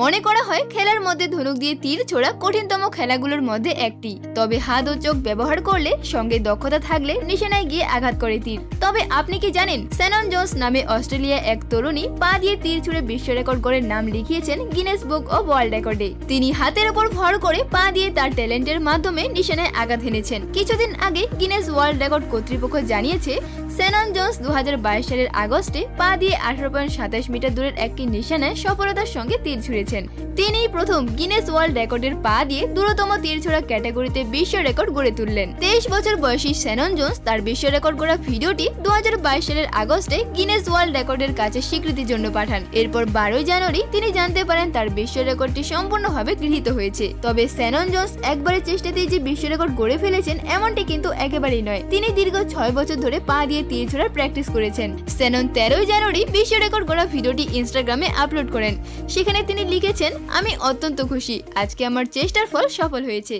মনে করা হয় খেলার মধ্যে ধনুক দিয়ে তীর ছোড়া কঠিনতম খেলাগুলোর মধ্যে একটি। তবে হাত ও চোখ ব্যবহার করলে সঙ্গে দক্ষতা থাকলে নিশানায় গিয়ে আঘাত করে তীর তবে আপনি কি জানেন স্যানন জোন্স নামে অস্ট্রেলিয়া এক তরুণী পা দিয়ে তীর ছুঁড়ে বিশ্ব রেকর্ড করে নাম লিখিয়েছেন গিনেস বুক ও ওয়ার্ল্ড রেকর্ডে। তিনি হাতের ওপর ভর করে পা দিয়ে তার ট্যালেন্টের মাধ্যমে নিশানায় আঘাত হেনেছেন। কিছুদিন আগে গিনেস ওয়ার্ল্ড রেকর্ড কর্তৃপক্ষ জানিয়েছে সেনন জোন্স দু হাজার বাইশ সালের আগস্টে পা দিয়ে আঠারো পয়েন্ট সাতাশ মিটার দূরের একটি নিশানায় সফলতার সঙ্গে তীর ছুঁড়েছেন তিনিই প্রথম গিনেস ওয়ার্ল্ড রেকর্ডের পা দিয়ে দূরতম তীর ছোড়া ক্যাটাগরিতে বিশ্ব রেকর্ড গড়ে তুললেন। তেইশ বছর বয়সী স্যানন জোন্স তার বিশ্ব রেকর্ড গড়া ভিডিওটি দু সালের আগস্টে গিনেস ওয়ার্ল্ড রেকর্ডের কাছে স্বীকৃতির জন্য পাঠান। এরপর বারোই জানুয়ারি তিনি জানতে পারেন তার বিশ্ব রেকর্ডটি সম্পূর্ণভাবে গৃহীত হয়েছে। তবে স্যানন জোন্স একবারের চেষ্টাতেই যে বিশ্ব রেকর্ড গড়ে ফেলেছেন, এমনটি কিন্তু একেবারেই নয়। তিনি দীর্ঘ ছয় বছর ধরে পা দিয়ে তীর ছোড়ার প্র্যাকটিস করেছেন। স্যানন তেরোই জানুয়ারি বিশ্ব রেকর্ড গড়া ভিডিওটি ইনস্টাগ্রামে আপলোড করেন। সেখানে তিনি লিখেছেন আমি অত্যন্ত খুশি। আজকে আমার চেষ্টার ফল সফল হয়েছে।